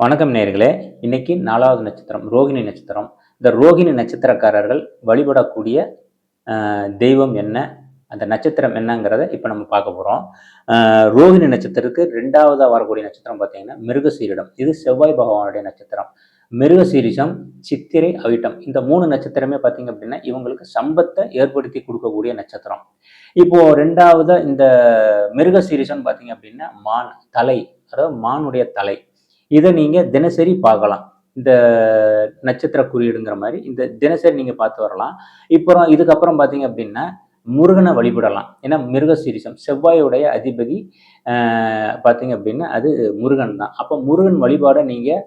வணக்கம் நேர்களே இன்னைக்கு நாலாவது நட்சத்திரம் ரோகிணி நட்சத்திரம். இந்த ரோகிணி நட்சத்திரக்காரர்கள் வழிபடக்கூடிய தெய்வம் என்ன அந்த நட்சத்திரம் என்னங்கிறத இப்போ நம்ம பார்க்க போகிறோம் ரோகிணி நட்சத்திரத்துக்கு ரெண்டாவதாக வரக்கூடிய நட்சத்திரம் பார்த்தீங்கன்னா மிருகசீரிடம். இது செவ்வாய் பகவானுடைய நட்சத்திரம். மிருகசீரிஷம் சித்திரை அவிட்டம். இந்த மூணு நட்சத்திரமே பார்த்தீங்க அப்படின்னா இவங்களுக்கு சம்பத்தை ஏற்படுத்தி கொடுக்கக்கூடிய நட்சத்திரம். இப்போ ரெண்டாவது இந்த மிருகசீரிஷம் பார்த்தீங்க அப்படின்னா மான் தலை. அதாவது மானுடைய தலை. இதை நீங்கள் தினசரி பார்க்கலாம். இந்த நட்சத்திர குறியீடுங்கிற மாதிரி இந்த தினசரி நீங்கள் பார்த்து வரலாம். இப்போ இதுக்கப்புறம் பார்த்தீங்க அப்படின்னா முருகனை வழிபடலாம். ஏன்னா மிருகசீரிசம் செவ்வாயுடைய அதிபதி பார்த்தீங்க அப்படின்னா அது முருகன் தான். அப்போ முருகன் வழிபாடை நீங்கள்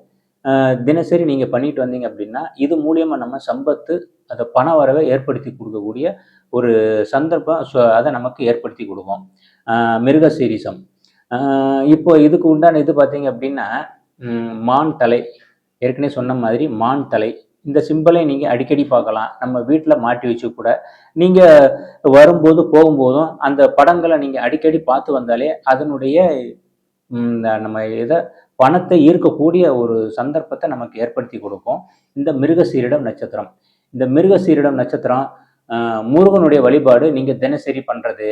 தினசரி நீங்கள் பண்ணிட்டு வந்தீங்க அப்படின்னா இது மூலியமாக நம்ம சம்பத்து அதை பண வரவை ஏற்படுத்தி கொடுக்கக்கூடிய ஒரு சந்தர்ப்பம் சு- அதை நமக்கு ஏற்படுத்தி கொடுக்கும். ஆஹ், மிருகசீரிசம். இப்போ இதுக்கு உண்டான இது பார்த்தீங்க அப்படின்னா மான் தலை. ஏற்கனவே சொன்ன மாதிரி மான் தலை. இந்த சிம்பலை நீங்கள் அடிக்கடி பார்க்கலாம். நம்ம வீட்டில் மாட்டி வச்சு கூட நீங்கள் வரும்போது போகும்போதும் அந்த படங்களை நீங்கள் அடிக்கடி பார்த்து வந்தாலே அதனுடைய இந்த நம்ம இதை பணத்தை ஈர்க்கக்கூடிய ஒரு சந்தர்ப்பத்தை நமக்கு ஏற்படுத்தி கொடுக்கும். இந்த மிருகசீரிடம் நட்சத்திரம். இந்த மிருகசீரிடம் நட்சத்திரம் முருகனுடைய வழிபாடு நீங்கள் தினசரி பண்ணுறது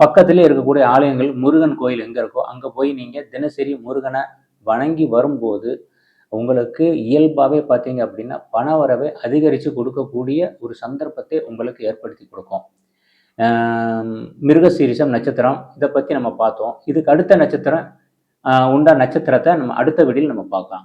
பக்கத்திலே இருக்கக்கூடிய ஆலயங்கள் முருகன் கோயில் எங்கே இருக்கோ அங்கே போய் நீங்கள் தினசரி முருகனை வணங்கி வரும்போது உங்களுக்கு இயல்பாகவே பார்த்தீங்க அப்படின்னா பண வரவை அதிகரித்து கொடுக்கக்கூடிய ஒரு சந்தர்ப்பத்தை உங்களுக்கு ஏற்படுத்தி கொடுக்கும். மிருகசீரிசம் நட்சத்திரம் இதை பற்றி நம்ம பார்த்தோம். இதுக்கு அடுத்த நட்சத்திரம் உண்டா நட்சத்திரத்தை நம்ம அடுத்த வீடியில் நம்ம பார்க்கலாம்.